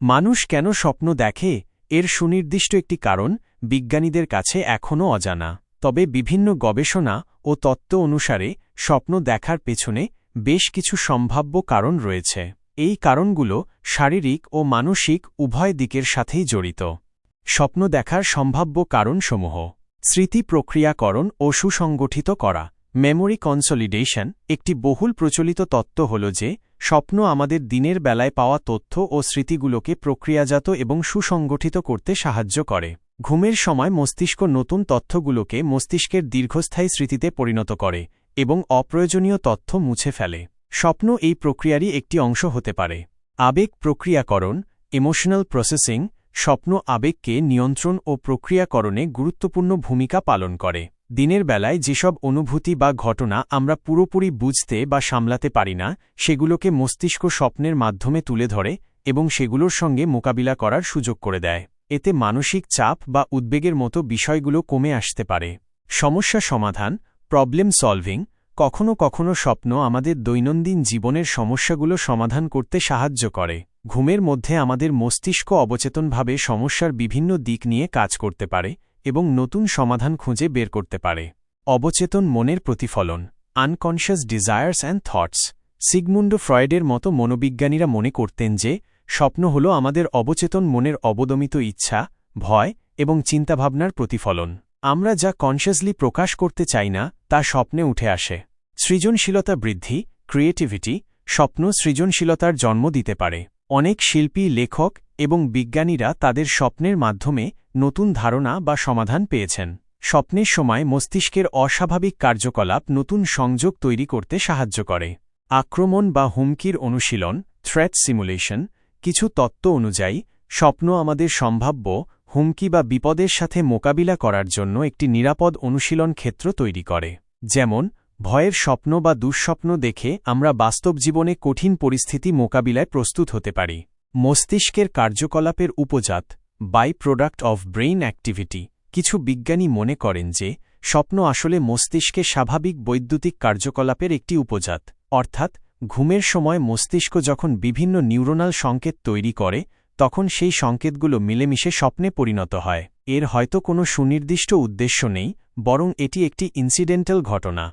মানুষ কেন স্বপ্ন দেখে? এর সুনির্দিষ্ট একটি কারণ বিজ্ঞানীদের কাছে এখনও অজানা। তবে বিভিন্ন গবেষণা ও তত্ত্ব অনুসারে স্বপ্ন দেখার পেছনে বেশ কিছু সম্ভাব্য কারণ রয়েছে। এই কারণগুলো শারীরিক ও মানসিক উভয় দিকের সাথেই জড়িত। স্বপ্ন দেখার সম্ভাব্য কারণসমূহ স্মৃতি প্রক্রিয়াকরণ ও সুসংগঠিত করা। মেমোরি কনসলিডেশন একটি বহুল প্রচলিত তত্ত্ব হল যে, স্বপ্ন আমাদের দিনের বেলায় পাওয়া তথ্য ও স্মৃতিগুলোকে প্রক্রিয়াজাত এবং সুসংগঠিত করতে সাহায্য করে। ঘুমের সময় মস্তিষ্ক নতুন তথ্যগুলোকে মস্তিষ্কের দীর্ঘস্থায়ী স্মৃতিতে পরিণত করে এবং অপ্রয়োজনীয় তথ্য মুছে ফেলে। স্বপ্ন এই প্রক্রিয়ারই একটি অংশ হতে পারে। আবেগ প্রক্রিয়াকরণ ইমোশনাল প্রসেসিং স্বপ্ন আবেগকে নিয়ন্ত্রণ ও প্রক্রিয়াকরণে গুরুত্বপূর্ণ ভূমিকা পালন করে। দিনের বেলায় যেসব অনুভূতি বা ঘটনা আমরা পুরোপুরি বুঝতে বা সামলাতে পারি না, সেগুলোকে মস্তিষ্ক স্বপ্নের মাধ্যমে তুলে ধরে এবং সেগুলোর সঙ্গে মোকাবিলা করার সুযোগ করে দেয়। এতে মানসিক চাপ বা উদ্বেগের মতো বিষয়গুলো কমে আসতে পারে। সমস্যা সমাধান প্রবলেম সলভিং কখনো কখনো স্বপ্ন আমাদের দৈনন্দিন জীবনের সমস্যাগুলো সমাধান করতে সাহায্য করে। ঘুমের মধ্যে আমাদের মস্তিষ্ক অবচেতনভাবে সমস্যার বিভিন্ন দিক নিয়ে কাজ করতে পারে এবং নতুন সমাধান খুঁজে বের করতে পারে। অবচেতন মনের প্রতিফলন unconscious desires and thoughts Sigmund ফ্রয়েডের মতো মনোবিজ্ঞানীরা মনে করতেন যে, স্বপ্ন হল আমাদের অবচেতন মনের অবদমিত ইচ্ছা, ভয় এবং চিন্তাভাবনার প্রতিফলন। আমরা যা কনশিয়াসলি প্রকাশ করতে চাই না, তা স্বপ্নে উঠে আসে। সৃজনশীলতা বৃদ্ধি ক্রিয়েটিভিটি স্বপ্ন সৃজনশীলতার জন্ম দিতে পারে। অনেক শিল্পী, লেখক এবং বিজ্ঞানীরা তাদের স্বপ্নের মাধ্যমে নতুন ধারণা বা সমাধান পেয়েছেন। স্বপ্নের সময় মস্তিষ্কের অস্বাভাবিক কার্যকলাপ নতুন সংযোগ তৈরি করতে সাহায্য করে। আক্রমণ বা হুমকির অনুশীলন থ্রেট সিমুলেশন কিছু তত্ত্ব অনুযায়ী, স্বপ্ন আমাদের সম্ভাব্য, হুমকি বা বিপদের সাথে মোকাবিলা করার জন্য একটি নিরাপদ অনুশীলন ক্ষেত্র তৈরি করে। যেমন, ভয়ের স্বপ্ন বা দুঃস্বপ্ন দেখে আমরা বাস্তব জীবনে কঠিন পরিস্থিতি মোকাবিলায় প্রস্তুত হতে পারি। মস্তিষ্কের কার্যকলাপের উপজাত by product of brain activity কিছু বিজ্ঞানী মনে করেন যে, স্বপ্ন আসলে মস্তিষ্কে স্বাভাবিক বৈদ্যুতিক কার্যকলাপের একটি উপজাত। অর্থাৎ, ঘুমের সময় মস্তিষ্ক যখন বিভিন্ন নিউরোনাল সংকেত তৈরি করে, তখন সেই সংকেতগুলো মিলেমিশে স্বপ্নে পরিণত হয়। এর হয়তো কোনো সুনির্দিষ্ট উদ্দেশ্য নেই, বরং এটি একটি ইনসিডেন্টাল ঘটনা।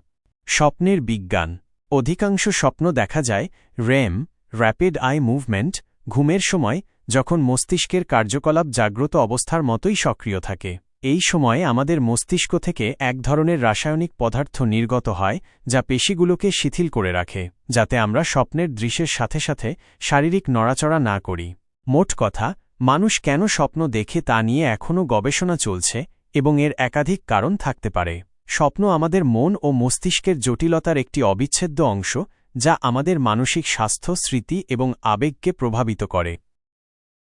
স্বপ্নের বিজ্ঞান। অধিকাংশ স্বপ্ন দেখা যায় র্যাম র্যাপিড আই মুভমেন্ট ঘুমের সময় যখন মস্তিষ্কের কার্যকলাপ জাগ্রত অবস্থার মতোই সক্রিয় থাকে। এই সময়ে আমাদের মস্তিষ্ক থেকে এক ধরনের রাসায়নিক পদার্থ নির্গত হয়, যা পেশিগুলোকে শিথিল করে রাখে, যাতে আমরা স্বপ্নের দৃশ্যের সাথে সাথে শারীরিক নড়াচড়া না করি। মোট কথা, মানুষ কেন স্বপ্ন দেখে তা নিয়ে এখনও গবেষণা চলছে এবং এর একাধিক কারণ থাকতে পারে। স্বপ্ন আমাদের মন ও মস্তিষ্কের জটিলতার একটি অবিচ্ছেদ্য অংশ, যা আমাদের মানসিক স্বাস্থ্য, স্মৃতি এবং আবেগকে প্রভাবিত করে।